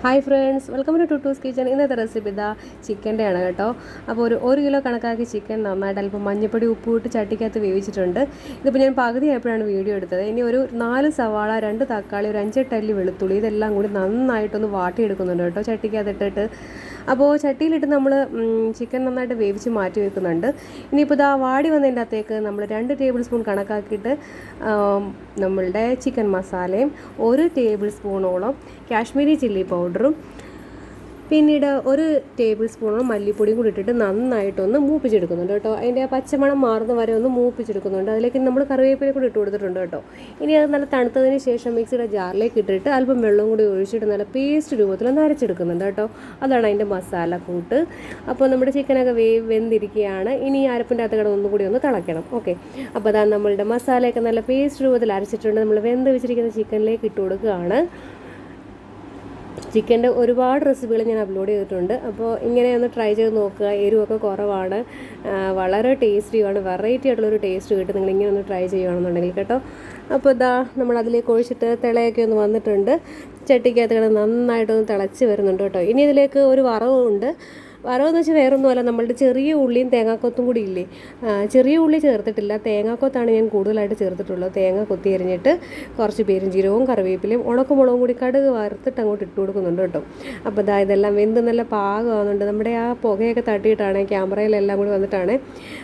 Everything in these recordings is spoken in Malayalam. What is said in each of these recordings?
ഹായ് ഫ്രണ്ട്സ് വെൽക്കം ടു ടൂസ് കിച്ചൺ ഇന്നത്തെ റെസിപ്പി ഇതാ ചിക്കന്റെ ആണ് കേട്ടോ. അപ്പോൾ ഒരു ഒരു കിലോ കണക്കാക്കി ചിക്കൻ നന്നായിട്ട് അല്പം മഞ്ഞപ്പൊടി ഉപ്പ് ഇട്ട് ചട്ടിക്കകത്ത് വേവിച്ചിട്ടുണ്ട്. ഇതിപ്പോൾ ഞാൻ പകുതി ആയപ്പോഴാണ് വീഡിയോ എടുത്തത്. ഇനി ഒരു നാല് സവാള രണ്ട് തക്കാളി ഒരു അഞ്ചെട്ട് അല്ലി വെളുത്തുള്ളി ഇതെല്ലാം കൂടി നന്നായിട്ടൊന്ന് വാട്ടിയെടുക്കുന്നുണ്ട് കേട്ടോ. ചട്ടിക്കകത്തിട്ടിട്ട് അപ്പോൾ ചട്ടിയിലിട്ട് നമ്മൾ ചിക്കൻ നന്നായിട്ട് വേവിച്ച് മാറ്റി വെക്കുന്നുണ്ട്. ഇനിയിപ്പോൾ ഇതാ വാടി വന്നതിന്റെ അകത്തേക്ക് നമ്മൾ രണ്ട് ടേബിൾ സ്പൂൺ കണക്കാക്കിയിട്ട് നമ്മളുടെ ചിക്കൻ മസാലയും ഒരു ടേബിൾ സ്പൂണോളം കാശ്മീരി ചില്ലി പൗഡറും പിന്നീട് ഒരു ടേബിൾ സ്പൂണോളം മല്ലിപ്പൊടിയും കൂടി ഇട്ടിട്ട് നന്നായിട്ടൊന്ന് മൂപ്പിച്ചെടുക്കുന്നുണ്ട് കേട്ടോ. അതിന്റെ ആ പച്ചമണം മാറുന്ന വരെ ഒന്ന് മൂപ്പിച്ചെടുക്കുന്നുണ്ട്. അതിലേക്ക് നമ്മൾ കറിവേപ്പില കൂടി ഇട്ട് കൊടുത്തിട്ടുണ്ട് കേട്ടോ. ഇനി അത് നല്ല തണുത്തതിന് ശേഷം മിക്സിയുടെ ജാറിലേക്ക് ഇട്ടിട്ട് അല്പം വെള്ളം കൂടി ഒഴിച്ചിട്ട് നല്ല പേസ്റ്റ് രൂപത്തിൽ ഒന്ന് അരച്ചെടുക്കുന്നുണ്ട് കേട്ടോ. അതാണ് അതിന്റെ മസാല കൂട്ട്. അപ്പോൾ നമ്മുടെ ചിക്കനൊക്കെ വേ വെന്തിരിക്കുകയാണ്. ഇനി ഈ അരപ്പിന്റെ അകത്ത് കിടന്ന് ഒന്നും കൂടി ഒന്ന് തിളയ്ക്കണം. ഓക്കെ അപ്പോൾ അതാണ് നമ്മളുടെ മസാലയൊക്കെ നല്ല പേസ്റ്റ് രൂപത്തിൽ അരച്ചിട്ടുണ്ട്. നമ്മൾ വെന്ത് വെച്ചിരിക്കുന്ന ചിക്കനിലേക്ക് ഇട്ട് കൊടുക്കുകയാണ്. ചിക്കന്റെ ഒരുപാട് റെസിപ്പികൾ ഞാൻ അപ്ലോഡ് ചെയ്തിട്ടുണ്ട്. അപ്പോൾ ഇങ്ങനെ ഒന്ന് ട്രൈ ചെയ്ത് നോക്കുക. എരിവൊക്കെ കുറവാണ്. വളരെ ടേസ്റ്റിയുമാണ് വെറൈറ്റി ആയിട്ടുള്ളൊരു ടേസ്റ്റ് കിട്ടും. നിങ്ങൾ ഇങ്ങനെ ഒന്ന് ട്രൈ ചെയ്യുകയാണെന്നുണ്ടെങ്കിൽ കേട്ടോ. അപ്പോൾ ഇതാ നമ്മൾ അതിലേക്ക് ഒഴിച്ചിട്ട് തിളയൊക്കെ ഒന്ന് വന്നിട്ടുണ്ട്. ചട്ടിക്കകത്ത് കിടന്ന് നന്നായിട്ടൊന്ന് തിളച്ച് വരുന്നുണ്ട് കേട്ടോ. ഇനി ഇതിലേക്ക് ഒരു വറവുണ്ട്. വറവെന്ന് വെച്ചാൽ വേറൊന്നുമല്ല. നമ്മളുടെ ചെറിയ ഉള്ളിയും തേങ്ങാക്കൊത്തും കൂടി ഇല്ലേ? ചെറിയ ഉള്ളി ചേർത്തിട്ടില്ല. തേങ്ങാക്കൊത്താണ് ഞാൻ കൂടുതലായിട്ട് ചേർത്തിട്ടുള്ളത്. തേങ്ങ കൊത്തി എറിഞ്ഞിട്ട് കുറച്ച് പെരുംജീരകവും കറിവേപ്പിലയും ഉണക്കമുളകും കൂടി കടുക് വറുത്തിട്ട് അങ്ങോട്ട് ഇട്ട് കൊടുക്കുന്നുണ്ട് കേട്ടോ. അപ്പോൾ ഇതാ ഇതെല്ലാം വെന്ത് നല്ല പാകമാകുന്നുണ്ട് നമ്മുടെ ആ പുകയൊക്കെ തട്ടിയിട്ടാണ് ക്യാമറയിലെല്ലാം കൂടി വന്നിട്ടാണ്.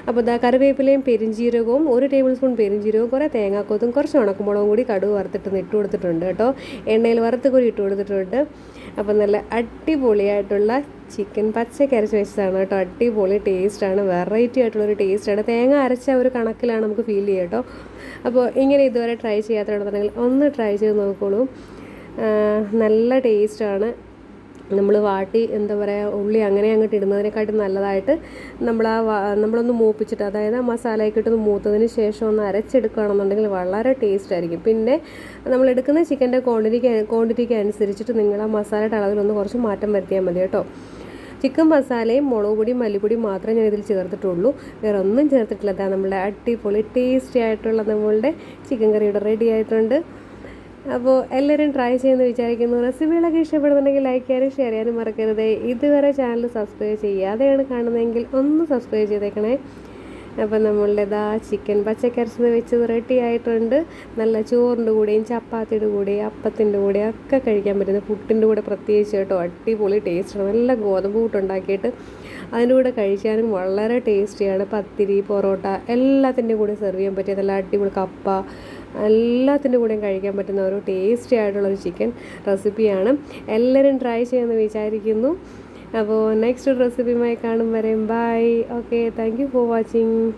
അപ്പോൾ ഇതാ കറിവേപ്പിലയും പെരുംജീരകവും ഒരു ടേബിൾ സ്പൂൺ പെരുംജീരകവും കുറേ തേങ്ങാക്കൊത്തും കുറച്ച് ഉണക്കമുളകും കൂടി കടുക് വറുത്തിട്ട് ഇട്ട് കൊടുത്തിട്ടുണ്ട് കേട്ടോ. എണ്ണയിൽ വറുത്ത് കൂടി ഇട്ട് കൊടുത്തിട്ടുണ്ട്. അപ്പോൾ നല്ല അടിപൊളിയായിട്ടുള്ള ചിക്കൻ പച്ചയ്ക്ക് അരച്ച് വെച്ചതാണ് കേട്ടോ. അടിപൊളി ടേസ്റ്റാണ് വെറൈറ്റി ആയിട്ടുള്ളൊരു ടേസ്റ്റാണ് തേങ്ങ അരച്ച ഒരു കണക്കിലാണ് നമുക്ക് ഫീൽ ചെയ്യുക കേട്ടോ. അപ്പോൾ ഇങ്ങനെ ഇതുവരെ ട്രൈ ചെയ്യാത്തതാണെന്നുണ്ടെങ്കിൽ ഒന്ന് ട്രൈ ചെയ്ത് നോക്കോളൂ. നല്ല ടേസ്റ്റാണ് നമ്മൾ വാട്ടി എന്താ പറയുക ഉള്ളി അങ്ങനെ അങ്ങോട്ട് ഇടുന്നതിനെക്കാട്ടും നല്ലതായിട്ട് നമ്മൾ ആ നമ്മളൊന്ന് മൂപ്പിച്ചിട്ട് അതായത് ആ മസാലയൊക്കെ ഇട്ടൊന്ന് മൂത്തതിന് ശേഷം ഒന്ന് അരച്ചെടുക്കുകയാണെന്നുണ്ടെങ്കിൽ വളരെ ടേസ്റ്റ് ആയിരിക്കും. പിന്നെ നമ്മൾ എടുക്കുന്ന ചിക്കന്റെ ക്വാണ്ടിറ്റിക്ക് ക്വാണ്ടിറ്റിക്ക് അനുസരിച്ചിട്ട് നിങ്ങൾ ആ മസാലയുടെ അളവിലൊന്ന് കുറച്ച് മാറ്റം വരുത്തിയാൽ മതി കേട്ടോ. ചിക്കൻ മസാലയും മുളക് പൊടിയും മല്ലിപ്പൊടി മാത്രമേ ഞാൻ ഇതിൽ ചേർത്തിട്ടുള്ളൂ. വേറെ ഒന്നും ചേർത്തിട്ടില്ല. അതാ നമ്മുടെ അടിപൊളി ടേസ്റ്റി ആയിട്ടുള്ള നമ്മളുടെ ചിക്കൻ കറിയുടെ റെഡി ആയിട്ടുണ്ട്. അപ്പോൾ എല്ലാവരും ട്രൈ ചെയ്യുമെന്ന് വിചാരിക്കുന്നു. റെസിപ്പികളൊക്കെ ഇഷ്ടപ്പെടുന്നുണ്ടെങ്കിൽ ലൈക്ക് ചെയ്യാനും ഷെയർ ചെയ്യാനും മറക്കരുത്. ഇതുവരെ ചാനൽ സബ്സ്ക്രൈബ് ചെയ്യാതെയാണ് കാണുന്നതെങ്കിൽ ഒന്ന് സബ്സ്ക്രൈബ് ചെയ്തേക്കണേ. അപ്പം നമ്മളുടെ ഇതാ ചിക്കൻ പച്ചക്കരച്ചത് വെച്ചത് റെഡി ആയിട്ടുണ്ട്. നല്ല ചോറിന്റെ കൂടെയും ചപ്പാത്തിയുടെ കൂടെയും അപ്പത്തിന്റെ കൂടെയും ഒക്കെ കഴിക്കാൻ പറ്റുന്ന പുട്ടിന്റെ കൂടെ പ്രത്യേകിച്ച് കേട്ടോ. അടിപൊളി ടേസ്റ്റാണ് നല്ല ഗോതമ്പ് പുട്ടുണ്ടാക്കിയിട്ട് അതിന്റെ കൂടെ കഴിക്കാനും വളരെ ടേസ്റ്റിയാണ് പത്തിരി പൊറോട്ട എല്ലാത്തിന്റെ കൂടെ സെർവ് ചെയ്യാൻ പറ്റിയ നല്ല അടിപൊളി കപ്പ എല്ലാത്തിന്റെ കൂടെയും കഴിക്കാൻ പറ്റുന്ന ഒരു ടേസ്റ്റി ആയിട്ടുള്ള ഒരു ചിക്കൻ റെസിപ്പിയാണ് എല്ലാവരും ട്രൈ ചെയ്യാമെന്ന് വിചാരിക്കുന്നു. അപ്പോൾ നെക്സ്റ്റ് റെസിപ്പിയുമായി കാണും വരെ. Bye okay thank you for watching